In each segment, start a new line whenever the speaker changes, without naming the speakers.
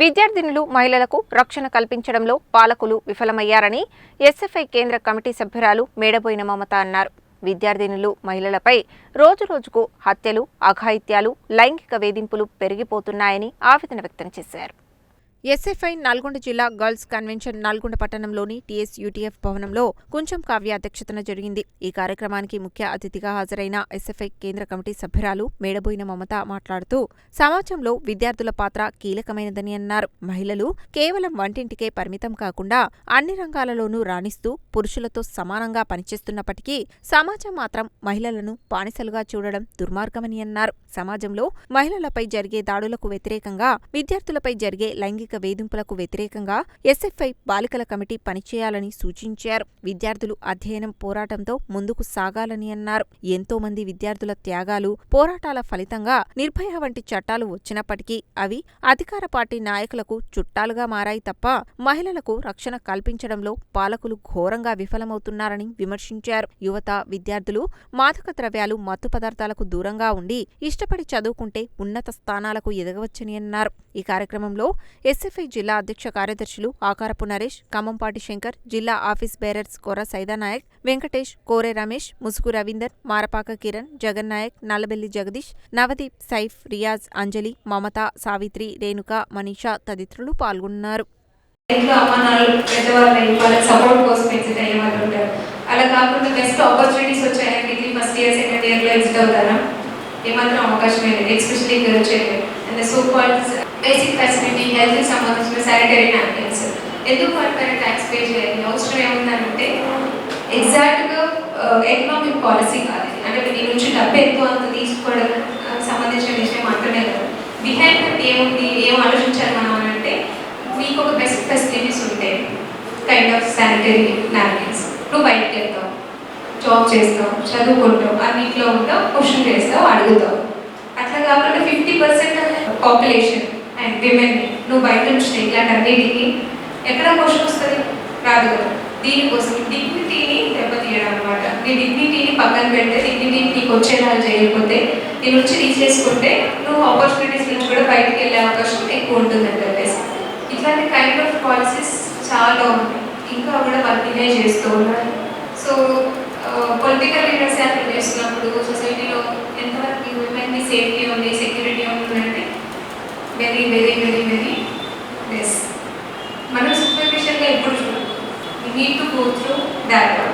విద్యార్థినులు మహిళలకు రక్షణ కల్పించడంలో పాలకులు విఫలమయ్యారని ఎస్ఎఫ్ఐ కేంద్ర కమిటీ సభ్యురాలు మేడబోయిన మమత అన్నారు. విద్యార్థినులు మహిళలపై రోజురోజుకు హత్యలు అఘాయిత్యాలు లైంగిక వేధింపులు పెరిగిపోతున్నాయని ఆవేదన వ్యక్తం చేశారు. ఎస్ఎఫ్ఐ నల్గొండ జిల్లా గర్ల్స్ కన్వెన్షన్ నల్గొండ పట్టణంలోని టీఎస్ యూటీఎఫ్ భవనంలో కుంచం కావ్య అధ్యక్షతన జరిగింది. ఈ కార్యక్రమానికి ముఖ్య అతిథిగా హాజరైన ఎస్ఎఫ్ఐ కేంద్ర కమిటీ సభ్యురాలు మేడబోయిన మమత మాట్లాడుతూ సమాజంలో విద్యార్థుల పాత్ర కీలకమైనదని అన్నారు. మహిళలు కేవలం వంటింటికే పరిమితం కాకుండా అన్ని రంగాలలోనూ రాణిస్తూ పురుషులతో సమానంగా పనిచేస్తున్నప్పటికీ సమాజం మాత్రం మహిళలను బానిసలుగా చూడడం దుర్మార్గమని అన్నారు. సమాజంలో మహిళలపై జరిగే దాడులకు వ్యతిరేకంగా విద్యార్థులపై జరిగే లైంగిక వేధింపులకు వ్యతిరేకంగా ఎస్ఎఫ్ఐ బాలికల కమిటీ పనిచేయాలని సూచించారు. విద్యార్థులు అధ్యయనం పోరాటంతో ముందుకు సాగాలని అన్నారు. ఎంతో మంది విద్యార్థుల త్యాగాలు పోరాటాల ఫలితంగా నిర్భయ వంటి చట్టాలు వచ్చినప్పటికీ అవి అధికార పార్టీ నాయకులకు చుట్టాలుగా మారాయి తప్ప మహిళలకు రక్షణ కల్పించడంలో పాలకులు ఘోరంగా విఫలమవుతున్నారని విమర్శించారు. యువత విద్యార్థులు మాదక ద్రవ్యాలు మత్తు పదార్థాలకు దూరంగా ఉండి ఇష్టపడి చదువుకుంటే ఉన్నత స్థానాలకు ఎదగవచ్చని అన్నారు. ఈ కార్యక్రమంలో ఎస్ఎఫ్ఐ జిల్లా అధ్యక్ష కార్యదర్శులు ఆకారపు నరేష్ ఖమ్మంపాటి శంకర్ జిల్లా ఆఫీస్ బేరర్స్ కోర సైదానాయక్ వెంకటేష్ కోరే రమేష్ ముసుగు రవీందర్ మారపాక కిరణ్ జగన్ నాయక్ నల్లబెల్లి జగదీష్ నవదీప్ సైఫ్ రియాజ్ అంజలి మమత సావిత్రి రేణుక మనీషా తదితరులు పాల్గొన్నారు.
అలా కాకుండా బెస్ట్ ఆపర్చునిటీస్ వచ్చాయని ఫస్ట్ ఇయర్ సెకండ్ ఇయర్లో ఎగ్జిట్ అవుతారా ఏమాత్రం అవకాశం లేదు. Especially girls and so called basic facility హెల్త్కి సంబంధించిన శానిటరీ నాప్కిన్స్. ఎందుకు వాటిపైన ట్యాక్స్ పే చేయాలి? అవసరం ఏముందనంటే ఎగ్జాక్ట్గా ఎకనామిక్ పాలసీ కాదు. అంటే మీ నుంచి డబ్బు ఎంతో అంత తీసుకోవడం సంబంధించిన విషయం మాత్రమే కాదు. బిహైండ్ దట్ ఏముంది? ఏం ఆలోచించాలి మనం అని అంటే మీకు ఒక బెస్ట్ ఫెసిలిటీస్ ఉంటే కైండ్ ఆఫ్ శానిటరీ నాప్కిన్స్ నువ్వు బయటకు వెళ్తావు జాబ్ చేస్తావు చదువుకుంటావు అన్నింటిలో ఉంటావు క్వశ్చన్ చేస్తావు అడుగుతావు. అట్లా కాకుండా fifty percent population and women నువ్వు బయట నుంచి ఇలాంటి అన్నిటికీ ఎక్కడ క్వశ్చన్ వస్తుంది? రాదు కదా. దీనికోసం డిగ్నిటీని దెబ్బతీయడం అనమాట నీ డిగ్నిటీని పక్కన పెడితే డిగ్నిటీని నీకు వచ్చేలా చేయకపోతే నీ నుంచి తీసేసుకుంటే నువ్వు ఆపర్చునిటీస్ నుంచి కూడా బయటికి వెళ్ళే అవకాశం ఎక్కువ ఉంటుందని చెప్పేసి. ఇట్లాంటి కైండ్ ఆఫ్ పాలసీస్ చాలా ఉన్నాయి. ఇంకా కూడా వాళ్ళు డిలే చేస్తూ ఉన్నారు. సో పొలిటికల్ లీడర్స్ అప్లై చేస్తున్నప్పుడు సొసైటీలో ఎంతవరకు ఉమెన్కి సేఫ్టీ ఉంది సెక్యూరిటీ go త్రూ diagram.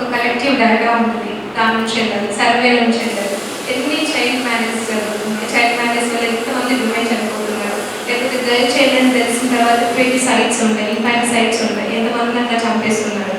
ఒక కలెక్టివ్ డయాగ్రామ్ ఉంటుంది. దాని నుంచి వెళ్ళాలి సర్వే నుంచి వెళ్ళాలి ఎన్ని చైల్డ్ మ్యారేజ్ జరుగుతుంది? చైల్డ్ మ్యారేజ్ వల్ల ఎంతమంది విమెన్ చనిపోతున్నారు? లేకపోతే గర్ల్ చైల్డ్ అని తెలిసిన తర్వాత ట్వంటీ సైట్స్ ఉన్నాయి ఇన్ఫైన్ సైట్స్ ఉన్నాయి. ఎంతమంది అట్లా చంపేస్తున్నారు?